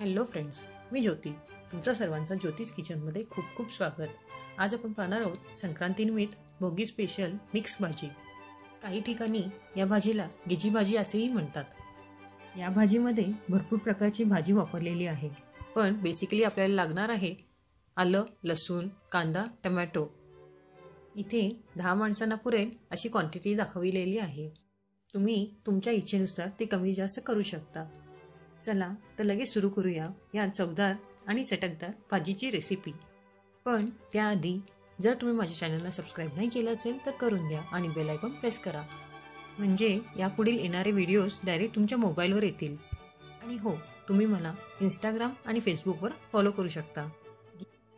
Hello friends मी ज्योती. तुमचं सर्वांचं ज्योतिष किचनमध्ये खूप खूप स्वागत. आज आपण पाहणार आहोत संक्रांतीनिमित्त भोगी स्पेशल मिक्स भाजी. काही ठिकाणी या भाजीला गिजी भाजी असेही म्हणतात. या भाजीमध्ये भरपूर प्रकारची भाजी वापरलेली आहे. पण बेसिकली आपल्याला लागणार आहे आलं लसूण कांदा टमॅटो. इथे दहा माणसांना पुरेल अशी क्वांटिटी दाखविलेली आहे. तुम्ही तुमच्या इच्छेनुसार ते कमी जास्त करू शकता. चला तर लगेच सुरू करूया या चवदार आणि चटकदार भाजीची रेसिपी पण त्याआधी जर तुम्ही माझ्या चॅनलला सबस्क्राईब नाही केलं असेल तर करून द्या आणि बेल आयकॉन प्रेस करा. म्हणजे यापुढील येणारे व्हिडिओज डायरेक्ट तुमच्या मोबाईलवर येतील. आणि हो तुम्ही मला इंस्टाग्राम आणि फेसबुकवर फॉलो करू शकता.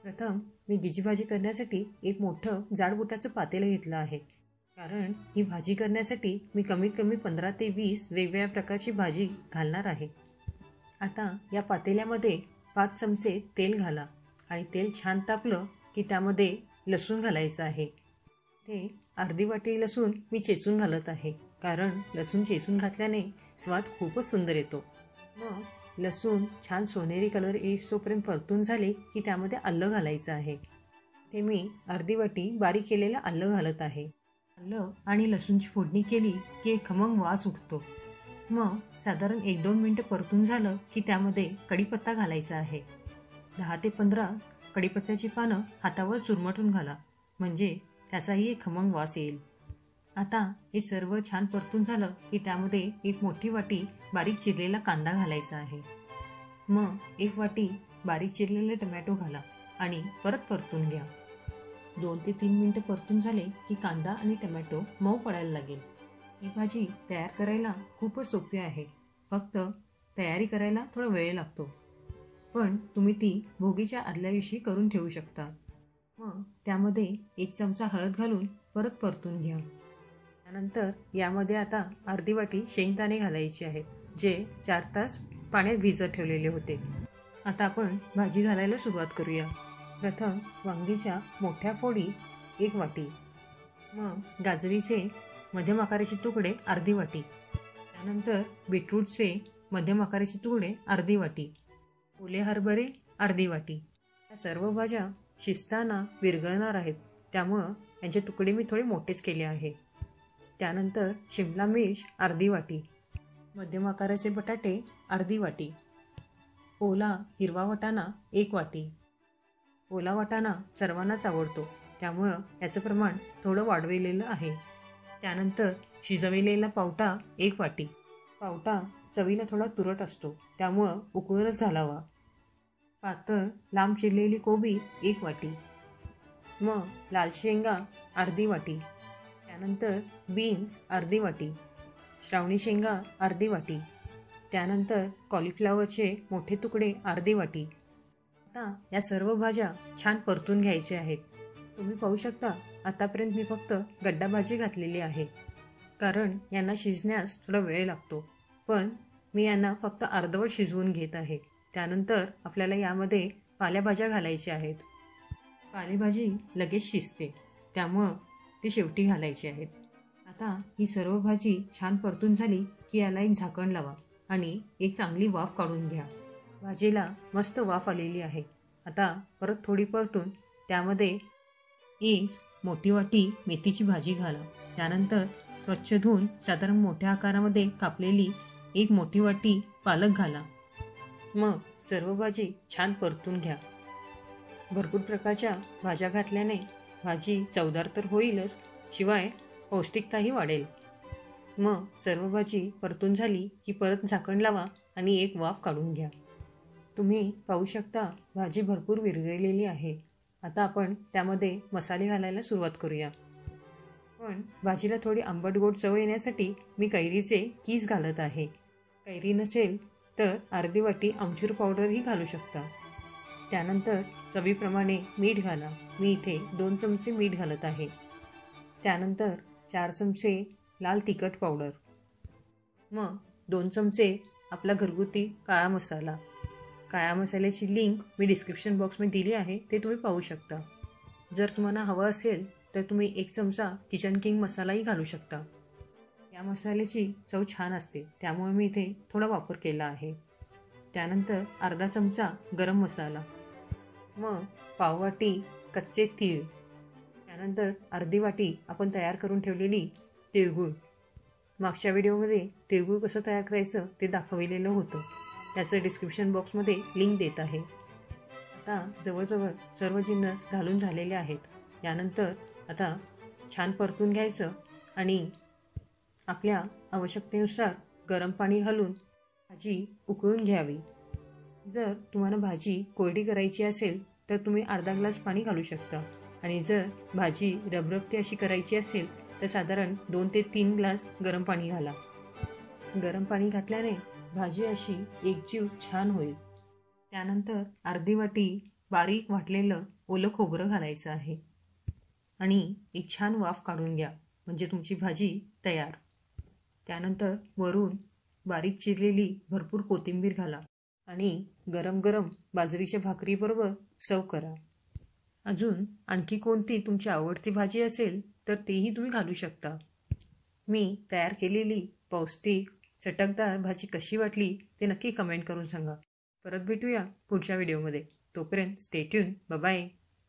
प्रथम मी गिजी भाजी करण्यासाठी एक मोठं जाडबुटाचं पातेलं घेतलं आहे. कारण ही भाजी करण्यासाठी मी कमीत कमी पंधरा ते वीस वेगवेगळ्या प्रकारची भाजी घालणार आहे. आता या पातेल्यामध्ये पाच चमचे तेल घाला आणि तेल छान तापलं की त्यामध्ये लसूण घालायचं आहे. ते अर्धी वाटी लसूण मी चेचून घालत आहे कारण लसूण चेचून घातल्याने स्वाद खूपच सुंदर येतो. मग लसूण छान सोनेरी कलर येईस्तोपर्यंत परतून झाले की त्यामध्ये आलं घालायचं आहे. ते मी अर्धी वाटी बारीक केलेलं आलं घालत आहे. आलं आणि लसूणची फोडणी केली की एक खमंग वास उठतो मग साधारण एक दोन मिनटं परतून झालं की त्यामध्ये कढीपत्ता घालायचा आहे. दहा ते पंधरा कढीपत्त्याची पानं हातावर चुरमटून घाला म्हणजे त्याचाही एक खमंग वास येईल. आता हे सर्व छान परतून झालं की त्यामध्ये एक मोठी वाटी बारीक चिरलेला कांदा घालायचा आहे. मग एक वाटी बारीक चिरलेले टमॅटो घाला आणि परत परतून घ्या. दोन ते तीन मिनटं परतून झाले की कांदा आणि टमॅटो मऊ पडायला लागेल. ही भाजी तयार करायला खूपच सोपी आहे. फक्त तयारी करायला थोडा वेळ लागतो. पण तुम्ही ती भोगीच्या आदल्या दिवशी करून ठेवू शकता. मग त्यामध्ये एक चमचा हळद घालून परत परतून घ्या. त्यानंतर यामध्ये आता अर्धी वाटी शेंगदाणे घालायचे आहेत जे चार तास पाण्यात भिजत ठेवलेले होते. आता आपण भाजी घालायला सुरुवात करूया. प्रथम वांगीच्या मोठ्या फोडी एक वाटी. मग गाजरीचे मध्यम आकाराचे तुकडे अर्धी वाटी. त्यानंतर बीटरूटचे मध्यम आकाराचे तुकडे अर्धी वाटी. ओले हरभरे अर्धी वाटी. या सर्व भाज्या शिजताना विरघळणार आहेत. त्यामुळं यांचे तुकडे मी थोडे मोठेच केले आहे. त्यानंतर शिमला मिर्च अर्धी वाटी. मध्यम आकाराचे बटाटे अर्धी वाटी. ओला हिरवा वाटाणा एक वाटी. ओला वाटाणा सर्वांनाच आवडतो. त्यामुळं याचं प्रमाण थोडं वाढविलेलं आहे. त्यानंतर शिजविलेला पावटा एक वाटी. पावटा चवीला थोडा तुरट असतो त्यामुळं उकळूनच घालावा. पातळ लांब चिरलेली कोबी एक वाटी. मग लाल शेंगा अर्धी वाटी. त्यानंतर बीन्स अर्धी वाटी. श्रावणी शेंगा अर्धी वाटी. त्यानंतर कॉलीफ्लावरचे मोठे तुकडे अर्धी वाटी. आता या सर्व भाज्या छान परतून घ्यायच्या आहेत. तुम्ही पाहू शकता आतापर्यंत मी फक्त गड्डाभाजी घातलेली आहे. कारण यांना शिजण्यास थोडा वेळ लागतो. पण मी यांना फक्त अर्धवट शिजवून घेत आहे. त्यानंतर आपल्याला यामध्ये पालेभाज्या घालायच्या आहेत. पालेभाजी लगेच शिजते. त्यामुळं ती शेवटी घालायची आहेत आता ही सर्व भाजी छान परतून झाली की याला एक झाकण लावा आणि एक चांगली वाफ काढून घ्या. भाजीला मस्त वाफ आलेली आहे. आता परत थोडी परतून त्यामध्ये एक मोठी वाटी मेथीची भाजी घाला. त्यानंतर स्वच्छ धुवून साधारण मोठ्या आकारामध्ये कापलेली एक मोठी वाटी पालक घाला. मग सर्व भाजी छान परतून घ्या. भरपूर प्रकारच्या भाज्या घातल्याने भाजी चवदार तर होईलच शिवाय पौष्टिकताही वाढेल. मग सर्व भाजी परतून झाली की परत झाकण लावा आणि एक वाफ काढून घ्या. तुम्ही पाहू शकता भाजी भरपूर विरघळलेली आहे. आता आपण त्यामध्ये मसाले घालायला सुरुवात करूया. पण भाजीला थोडी आंबट गोड चव येण्यासाठी मी कैरीचे कीस घालत आहे. कैरी नसेल तर अर्धी वाटी आमचूर पावडरही घालू शकता. त्यानंतर चवीप्रमाणे मीठ घाला. मी इथे दोन चमचे मीठ घालत आहे. त्यानंतर चार चमचे लाल तिखट पावडर. मग दोन चमचे आपला घरगुती काळा मसाला. काळ्या मसाल्याची लिंक मी डिस्क्रिप्शन बॉक्समध्ये दिली आहे ते तुम्ही पाहू शकता. जर तुम्हाला हवं असेल तर तुम्ही एक चमचा किचन किंग मसालाही घालू शकता. या मसाल्याची चव छान असते त्यामुळे मी इथे थोडा वापर केला आहे. त्यानंतर अर्धा चमचा गरम मसाला. मग पाववाटी कच्चे तीळ. त्यानंतर अर्धी वाटी आपण तयार करून ठेवलेली तिळगुळ. मागच्या व्हिडिओमध्ये तिळगुळ कसं तयार करायचं ते दाखवलेलं होतं. त्याचं डिस्क्रिप्शन बॉक्समध्ये लिंक देत आहे. आता जवळजवळ सर्व जिन्नस घालून झालेले आहेत. यानंतर आता छान परतून घ्यायचं आणि आपल्या आवश्यकतेनुसार गरम पाणी घालून भाजी उकळून घ्यावी. जर तुम्हाला भाजी कोरडी करायची असेल तर तुम्ही अर्धा ग्लास पाणी घालू शकता. आणि जर भाजी रबरबती अशी करायची असेल तर साधारण दोन ते तीन ग्लास गरम पाणी घाला. गरम पाणी घातल्याने भाजी अशी एकजीव छान होईल. त्यानंतर अर्धी वाटी बारीक वाटलेलं ओलं खोबरं घालायचं आहे. आणि एक छान वाफ काढून घ्या. म्हणजे तुमची भाजी तयार. त्यानंतर वरून बारीक चिरलेली भरपूर कोथिंबीर घाला आणि गरम गरम बाजरीच्या भाकरीबरोबर सर्व करा. अजून आणखी कोणती तुमची आवडती भाजी असेल तर तेही तुम्ही घालू शकता. मी तयार केलेली पौष्टिक चटकदार भाजी कशी वाटली ते नक्की कमेंट करून सांगा. परत भेटूया पुढच्या व्हिडिओमध्ये तोपर्यंत स्टेट्यून बाय